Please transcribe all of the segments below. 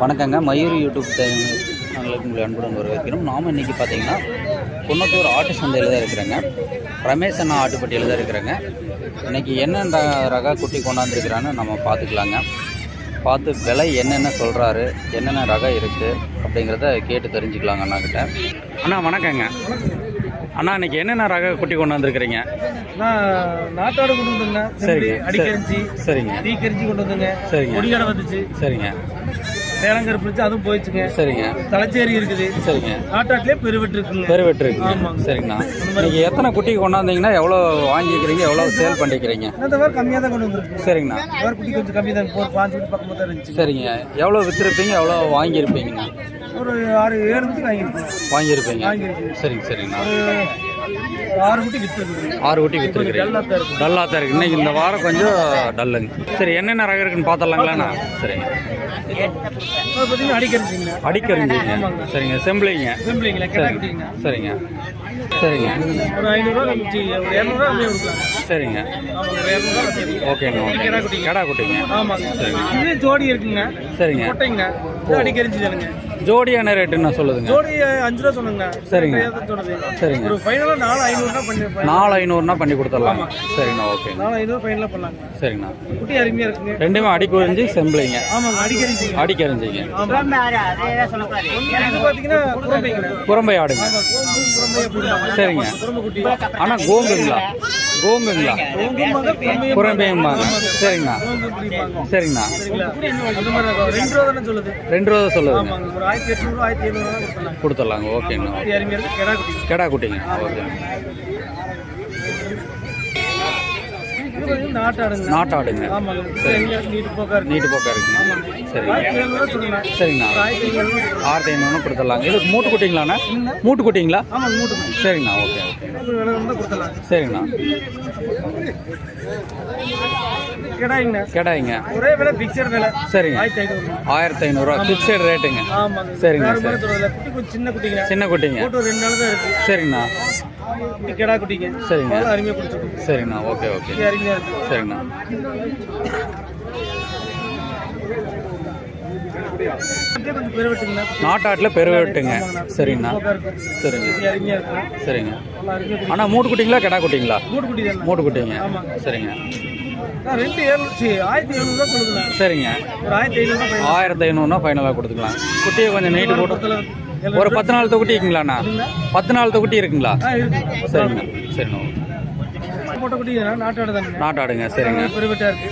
வணக்கங்க. மயூர் யூடியூப் சேனலுக்கு உங்களை அன்புடன் வரவேற்கிறோம். நாம் இன்றைக்கி பார்த்தீங்கன்னா குன்னத்தூர் ஆட்டு சந்தையில் தான் இருக்கிறேங்க. ரமேஷ் அண்ணா ஆட்டுப்பட்டியில் தான் இருக்கிறேங்க. இன்றைக்கி என்னென்ன ரக குட்டி கொண்டாந்துருக்கிறான்னு நம்ம பார்த்துக்கலாங்க. பார்த்து விலை என்னென்ன சொல்கிறாரு என்னென்ன ரகம் இருக்குது அப்படிங்கிறத கேட்டு தெரிஞ்சுக்கலாங்க அண்ணா கிட்ட அண்ணா வணக்கங்க. அண்ணா இன்னைக்கு என்னென்ன ரக குட்டி கொண்டு வந்திருக்கிறீங்க? நான் நாட்டாடு கொண்டு வந்துங்க சரிங்க. அடிக்கரிஞ்சி சரிங்க. தீக்கரிஞ்சி கொண்டு வந்துங்க சரிங்க. கொடியாடை வந்துச்சு. சரிங்க. சேலங்கருப்பு இருந்துச்சு அதுவும் போயிடுச்சுங்க. சரிங்க. தலைச்சேரி இருக்குது. சரிங்க. நாட்டாட்டிலே பெருவெட்டு இருக்குங்க பெருவெட்டு இருக்குங்க ஆமாங்க. சரிங்கண்ணா இன்னைக்கு எத்தனை குட்டி கொண்டாந்தீங்கன்னா எவ்வளோ வாங்கிக்கிறீங்க எவ்வளோ சேல் பண்ணிக்கிறீங்க? இந்த வாரம் கம்மியாக தான் கொண்டு வந்துருக்கு சரிங்கண்ணா. வாரம் குட்டி கொஞ்சம் கம்மி தான் பாஞ்சு குட்டி பக்கமாக தான் இருந்துச்சு. சரிங்க. எவ்வளோ விற்றுருப்பீங்க எவ்வளோ வாங்கியிருப்பீங்கண்ணா? ஒரு ஆறு ஏழு குட்டி வாங்கியிருக்கோம். வாங்கியிருப்பீங்க. சரிங்க சரிங்கண்ணா ஆறு குட்டி வித்து இருக்குது ஆறு குட்டி விற்றுருக்கிறீங்க டல்லாக தான் இருக்கு இன்னைக்கு இந்த வாரம் கொஞ்சம் டல்லுங்க. சரி என்னென்ன ரகம் இருக்குன்னு பார்த்துடலாங்களாண்ணா? சரிங்க அடிக்கரிஞ்சிங்க. அடிக்கறிஞ்சிங்க சரிங்க செம்பிளிங்க சரிங்க. சரிங்க. ஒரு ஐநூறுரூவா ஒரு இரநூறுவா சரிங்க. ஓகேங்க ஓகே கிடா குட்டிங்க. கடா குட்டிங்க. ஆமாங்க. இதே ஜோடி இருக்குங்க. சரிங்க. அடிக்கரிஞ்சி தானுங்க ஜோடியான ரேட்டுன்னு சொல்லுதுங்க. ஜோடி அஞ்சு ரூபா சொன்னேங்க சரிங்க. சரிங்க. ஒரு ஃபைனலாக நாலு ஐநூறுனா பண்ணி நாலு ஐநூறுனா பண்ணி கொடுத்துடலாங்க சரிங்கண்ணா ஓகேங்க நாலு ஐநூறு ஃபைனலாக பண்ணலாங்க. சரிங்கண்ணா குட்டி அருமையாக இருக்குங்க. ரெண்டுமே அடிக்குறிஞ்சி செம்பிளிங்க ஆமாங்க அடிக்கரிஞ்சி அடிக்கறிஞ்சிங்க இது பார்த்தீங்கன்னா குரம்பை ஆடுங்க. ஆமாம் சரிங்க. ஆனால் கோங்குங்களா? குரம்பையும் குரம்பையும்பாங்க சரிங்கண்ணா. சரிங்கண்ணா. ரெண்டு ரூபா தானே சொல்லுது கொடுத்துடலாங்க ஓகேங்கண்ணா கிடா குட்டி கெடா குட்டிங்க. ஓகே. நாட்டாடுங்க. நீட்டு போக்கா இருக்குங்க. சரிங்க சரிங்கண்ணா. ஆயிரத்தி ஐநூறு ஆயிரத்தி ஐநூறு கொடுத்துடலாங்க. இது மூட்டு குட்டிங்களாண்ணா? மூட்டு குட்டிங்களா? சரிங்கண்ணா. Okay okay. சரிங்கண்ணா. கெடாய்ங்க. ஒரே விலை பிக்சர் விலை. சரிங்க. ஆயிரத்தி ஐநூறு ஆயிரத்தி ஐநூறுரூவா ஃபிக்ஸட் ரேட்டுங்க சரிங்க, சின்ன குட்டிங்க. சின்ன குட்டிங்க. சரிங்கண்ணா. கிடா குட்டிங்க. சரிங்க. அருமையாக குடிச்சிருக்கும் சரிங்கண்ணா ஓகே ஓகே. அருமையாக இருக்கு சரிங்கண்ணா. நாட்டாட்டில் பெருவெட்டுங்க. சரிங்கண்ணா. சரிங்க. சரிங்க. அண்ணா மூட்டு குட்டிங்களா கெடா குட்டிங்களா மூட்டு குட்டிங்க. சரிங்க ரெண்டு ஏழு சி ஆயிரத்தி எழுநூறுவா சொல்லுதுண்ணா சரிங்க. ஒரு ஆயிரத்தி ஐநூறுவா ஃபைனல் ஆயிரத்தி ஐநூறுனா ஃபைனலாக கொடுத்துக்கலாம். குட்டியை கொஞ்சம் நீட்டு போட்டு ஒரு பத்து நாள் தொகுட்டி இருக்குங்களாண்ணா? பத்து நாள் தொகுட்டி இருக்குங்களா? ஆ இருக்கு. சரிங்க சரிண்ணா போட்ட குட்டி தானே நாட்டாடு தானே நாட்டாடுங்க சரிங்க.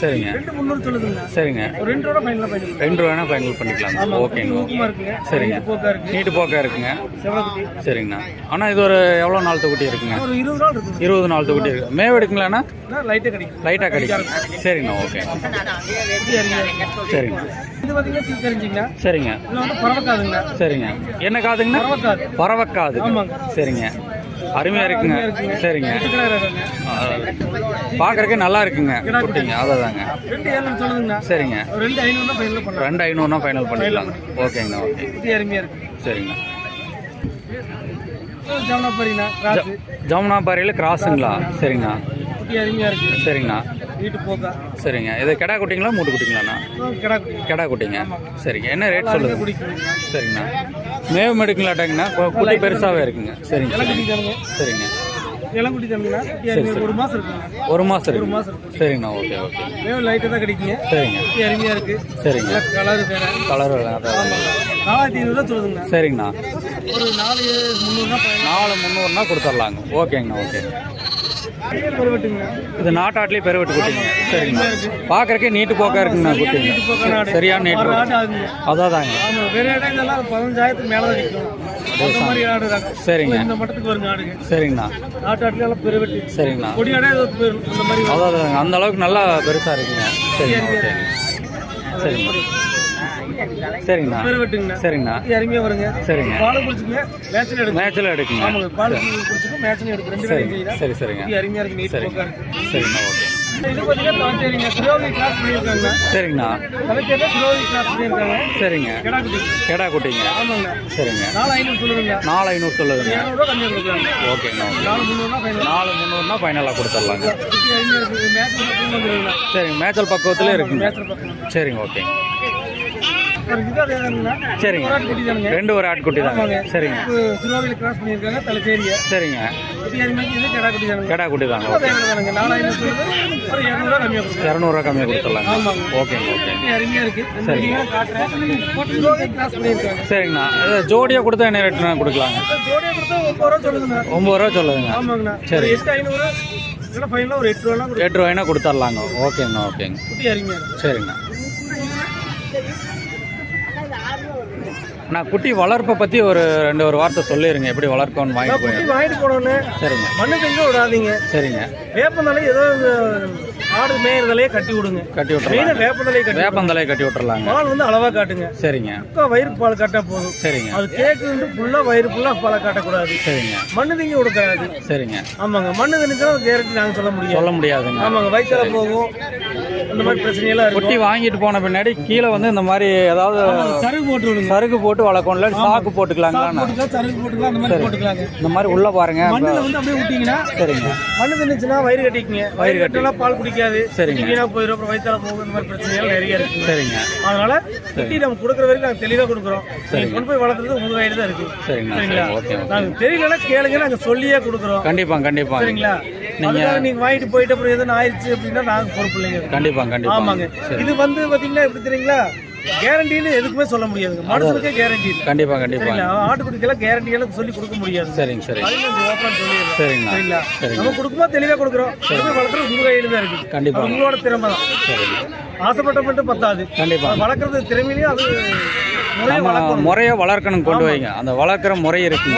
சரிங்க. சரிங்க. ரெண்டு ரூபா ஃபைனல் பண்ணிக்கலாங்க. ஓகேங்க சரிங்க. நீட்டு போக்கா இருக்குங்க. சரிங்கண்ணா. அண்ணா இது ஒரு எவ்வளோ நாள் தொகுட்டி இருக்குங்க? இருபது நாள் தொகுட்டி இருக்கு. மேவ் எடுக்குங்களாண்ணா? லைட்டாக கிடைக்கும். சரிங்கண்ணா ஓகே. சரிங்க. பறவைக்காதுங்கண்ணா சரிங்க. என்ன காதுங்கண்ணா? பறவைக்காது. சரிங்க. அருமையாக இருக்குங்க. சரிங்க. பார்க்குறக்கே நல்லா இருக்குங்க. ஏழு சொல்லுதுங்கண்ணா சரிங்க. ரெண்டு ஐநூறுனா ஃபைனல் பண்ணிக்கலாங்க ஓகேங்கண்ணா ஓகே. அருமையாக இருக்கு. ஜமுனாபாரியில் கிராஸுங்களா? சரிங்கண்ணா சரிங்கண்ணா வீட்டு போக்கா. சரிங்க. இது கெடா குட்டிங்களா மூட்டு குட்டிங்களாண்ணா? கிடா குட்டி. கெடா குட்டிங்க. சரிங்க. என்ன ரேட் சொல்லுங்க சரிங்கண்ணா. மேவ் மெடுக்கலாட்டாங்கண்ணா கு- குட்டி பெருசாகவே இருக்குங்க. சரிங்க சரிங்க. அருமையாக ஒரு மாசம். சரிங்கண்ணா ஓகே ஓகே. வேவு லைட்டாக தான் கிடைக்குங்க. சரிங்க. அருமையாக இருக்கு. சரிங்க. நல்லா கலர் வேற. கலர் அதான் நாலாயிரத்தி ஐநூறுரூவா சொல்லுதுங்கண்ணா. சரிங்கண்ணா. ஒரு நாலு முந்நூறுனா நாலு முந்நூறுனா கொடுத்துர்லாங்க. ஓகேங்கண்ணா ஓகே. இது நாட்டாட்லேயே பெருவெட்டு குட்டிங்க. சரிங்கண்ணா பார்க்கறக்கே நீட்டு போக்கா இருக்குங்கண்ணா குட்டிங்க. சரியான நீட்டு வேறு இடங்கள்லாம் பதினஞ்சாயிரத்துக்கு மேலே தாங்க சரிங்க. சரிங்கண்ணா. சரிங்கண்ணா. பெரு- அந்த அளவுக்கு நல்லா பெருசாக இருக்குங்க. சரிங்க. சரிங்க சரிங்கண்ணா. பெருவெட்டுங்கண்ணா சரிங்கண்ணா. குட்டி அருமையாக வருங்க. சரிங்க. பால் குடிச்சுங்க மேட்சில் எடுங்க. மேட்சில் எடுக்குங்க. ஆமாங்க பால் குடிச்சுக்கும் மேட்சில் எடுக்கு ரெண்டு சரி சரிங்க. அருமையாக இருக்கு நீட் சரிங்க. சரிங்கண்ணா ஓகே இது பார்த்தீங்கன்னா தலைச்சேரிங்க சிரோகி கிளாஸ் பண்ணியிருக்காங்க சரிங்கண்ணா. தலைச்சேரியில் பண்ணியிருக்காங்க. சரிங்க. கிடா குட்டி. கெடா குட்டிங்க. ஆமாங்க. சரிங்க. நாலு ஐநூறு சொல்லுதுங்க. நாலு ஐநூறு சொல்லுதுங்க. இரநூறுவா கம்மியாக கொடுக்குறாங்க. ஓகேங்கண்ணா ஓகே. நாலு முந்நூறுனா ஃபைனல் நாலு முந்நூறுனா ஃபைனலாக வந்துருக்குண்ணா சரிங்க. மேச்சல் பக்குவத்தில் இருக்குங்க. சரிங்க ஓகே. சரிங்க. ரெண்டு ஒரு ஆட்டுக்குட்டி தாங்க. சரிங்க. சிறுவாவில கிராஸ் பண்ணியிருக்காங்க. தலைச்சேரியை சரிங்க. கிடா குட்டி தாங்க. இரநூறுவா கம்மியாக கொடுத்துடலாங்க. ஓகேங்க ஓகேங்க. கிராஸ் பண்ணியிருக்காங்க. சரிங்கண்ணா. ஜோடியாக கொடுத்தா என்ன ரேட்டுண்ணா கொடுக்கலாங்க? ஒம்பது ரூபா சொல்லுதுங்க. சரி. எட்டு ரூபாய்னா கொடுத்துர்லாங்க ஓகேங்கண்ணா ஓகேங்க. இருக்கு. சரிங்கண்ணா. நான் குட்டி வளர்ப்பை பற்றி ஒரு ரெண்டு ஒரு வார்த்தை சொல்லிடுங்க எப்படி வளர்க்கணும்னு வாங்கி குட்டி வாங்கிட்டு போனோன்னு சரிங்க. மண்ணு தங்க விடாதீங்க. சரிங்க. வேப்பந்தலை ஏதோ ஆடு மேயறதலையே கட்டி விடுங்க. கட்டி விட்டுறலாம் மெயினாக வேப்பந்தலையை கட்டி வேப்பந்தலையை கட்டி விட்டுறலாங்க. பால் வந்து அளவா காட்டுங்க. சரிங்க. அக்கா வயிறு பால் காட்டா போதும். சரிங்க. அது கேக்கு வந்து ஃபுல்லா வயிறு ஃபுல்லா பாலை காட்டக்கூடாது. சரிங்க. மண்ணு திங்க விடக்கூடாது. சரிங்க. ஆமாங்க. மண்ணு திணிச்சா கேரண்டி நாங்க சொல்ல முடியாது. சொல்ல முடியாதுங்க. ஆமாங்க. வயிற்றால போகும். அந்த மாதிரி பிரச்சனையெல்லாம் குட்டி வாங்கிட்டு போன பின்னாடி கீழே வந்து இந்த மாதிரி ஏதாவது சருகு போட்டு சருகு போட்டு வளர்க்கணும் இல்லை சாக்கு போட்டுக்கலாம் சருகு போட்டுக்கலாம் அந்த மாதிரி போட்டுக்கலாங்க. இந்த மாதிரி உள்ள பாருங்க. மண்ணுல வந்து அப்படியே விட்டீங்கன்னா சரிங்க. மண்ணு திணிச்சுன்னா வயிறு கட்டிக்குங்க. வயிறு கட்டினா பால் குடிக்காது. சரிங்க. வீணா போயிடும் அப்புறம் வயிற்றால போகும் இந்த மாதிரி பிரச்சனைகள் நிறைய இருக்கு. சரிங்க. அதனால குட்டி நம்ம கொடுக்குற வரைக்கும் நாங்க தெளிவா கொடுக்குறோம். நீங்க கொண்டு போய் வளர்த்துறது உங்க கையில தான் இருக்கு சரிங்களா? சரி ஓகே ஓகே. நாங்க தெரியலன்னா கேளுங்க நாங்க சொல்லியே கொடுக்குறோம். கண்டிப்பாங்க கண்டிப்பாங்க சரிங்களா? அதுக்காக நீங்க வாங்கிட்டு போயிட்டு அப்புறம் எதுவும் ஆயிடுச்சு அப்படின்னா நாங்க பொறுப்பு இல்லைங்க கண்டிப்பாங்க கண்டிப்பாங்க ஆமாங்க. இது வந்து பாத்தீங்கன்னா எப்படி தெரியுங்களா? கேரண்டின்னு எதுக்குமே சொல்ல முடியாதுங்க. மனுஷனுக்கே கேரண்டி இல்லை. கண்டிப்பாக கண்டிப்பாங்க சரிங்களா? ஆட்டுக்குட்டிக்கெல்லாம் கேரண்டி எல்லாம் சொல்லி கொடுக்க முடியாது. சரிங்க சரிங்க சொல்லிடுறேன் சரிங்கண்ணா சரிங்களா? சரிங்க. நம்ம கொடுக்கும்போது தெளிவா கொடுக்குறோம். வளர்க்குறது உங்க கையில தான் இருக்கு கண்டிப்பா. அது உங்களோட திறமை தான். சரிங்க. ஆசைப்பட்ட மட்டும் பத்தாது. கண்டிப்பா. அது வளர்க்குறது திறமையிலையும் அது முறையா வளர்க்கணும். கொண்டு வைங்க. அந்த வளர்க்குற முறை இருக்கு.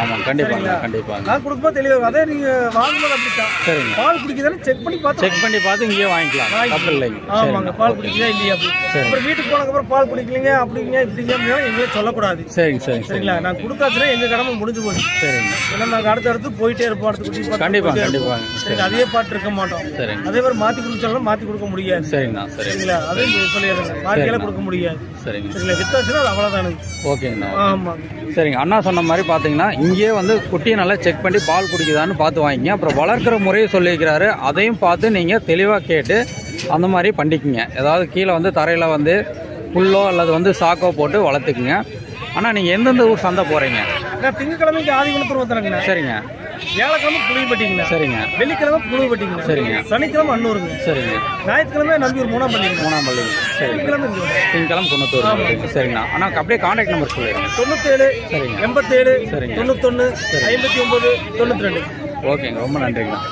ஆமாம் கண்டிப்பாங்க சரிங்களா? கண்டிப்பாங்க நான் கொடுக்கும்போது தெளிவா இருக்கும். அதே நீங்க வாங்கும்போது அப்படித்தான். சரிங்க. பால் குடிக்குதானே செக் பண்ணி பார்த்து செக் பண்ணி பார்த்து இங்கேயே வாங்கிக்கலாம். தப்பு இல்லைங்க. ஆமாங்க பால் குடிக்குதா இல்லையா சரி. அப்புறம் வீட்டுக்கு போனதுக்கப்புறம் பால் குடிக்கலீங்க அப்படிங்க இப்படிங்க அப்படின்னா எங்களே சொல்லக்கூடாது. சரிங்க சரிங்க சரிங்க. சரிங்களா? நான் கொடுத்தாச்சுன்னா எங்க கடமை முடிஞ்சு போச்சு. சரிங்க. ஏன்னா நாங்கள் அடுத்து அடுத்து போயிட்டே இருப்போம் அடுத்து குடி பார்த்து கண்டிப்பாங்க. சரிங்க. அதே பாட்டு இருக்க மாட்டோம். சரிங்க. அதே மாதிரி மாத்தி குடிச்சாலும் மாத்தி கொடுக்க முடியாது. சரிங்கண்ணா சரிங்க. சரிங்களா? அதையும் சொல்லிடுறேங்க மாத்தியெல்லாம் கொடுக்க முடியாது. சரிங்க. சரிங்களா? வித்தாச்சுன்னா அது அவ்வளோதானுங்க ஓகேங்கண்ணா ஆமாங்க சரிங்க அண்ணா சொன்ன மாதிரி பார்த்தீங்கன்னா இங்கேயே வந்து குட்டியை நல்லா செக் பண்ணி பால் குடிக்குதான்னு பார்த்து வாங்கிங்க. அப்புறம் வளர்க்குற முறையை சொல்லியிருக்கிறாரு. அதையும் பார்த்து நீங்கள் தெளிவாக கேட்டு அந்த மாதிரி பண்ணிக்கங்க. ஏதாவது கீழே வந்து தரையில் வந்து புல்லோ அல்லது வந்து சாக்கோ போட்டு வளர்த்துக்குங்க. ஆனால் நீங்கள் எந்தெந்த ஊர் சந்தை போகிறீங்க திங்கக்கிழமைக்கு ஆதிகுணத்தூர் வந்துடுங்கண்ணா சரிங்க. வியாழக்கிழமை புளிப்பட்டிங்கண்ணா சரிங்க. வெள்ளிக்கிழமை புளிப்பட்டிங்கண்ணா சரிங்க. சனிக்கிழமை அன்னூருங்க. சரிங்க. ஞாயிற்றுக்கிழமை நம்பி ஒரு மூணாம் பண்ணிங்க மூணாம் பள்ளி இங்கே வரும். திங்கக்கிழமை குன்னத்தூர் சரிங்கண்ணா ஆனால் அப்படியே காண்டாக்ட் நம்பர் சொல்லிடுங்க. தொண்ணூத்தேழு சரிங்க. எண்பத்தேழு சரிங்க. தொண்ணூத்தொன்று ஐம்பத்தி ஒன்பது தொண்ணூற்றி ரெண்டு. ஓகேங்க. ரொம்ப நன்றிங்கண்ணா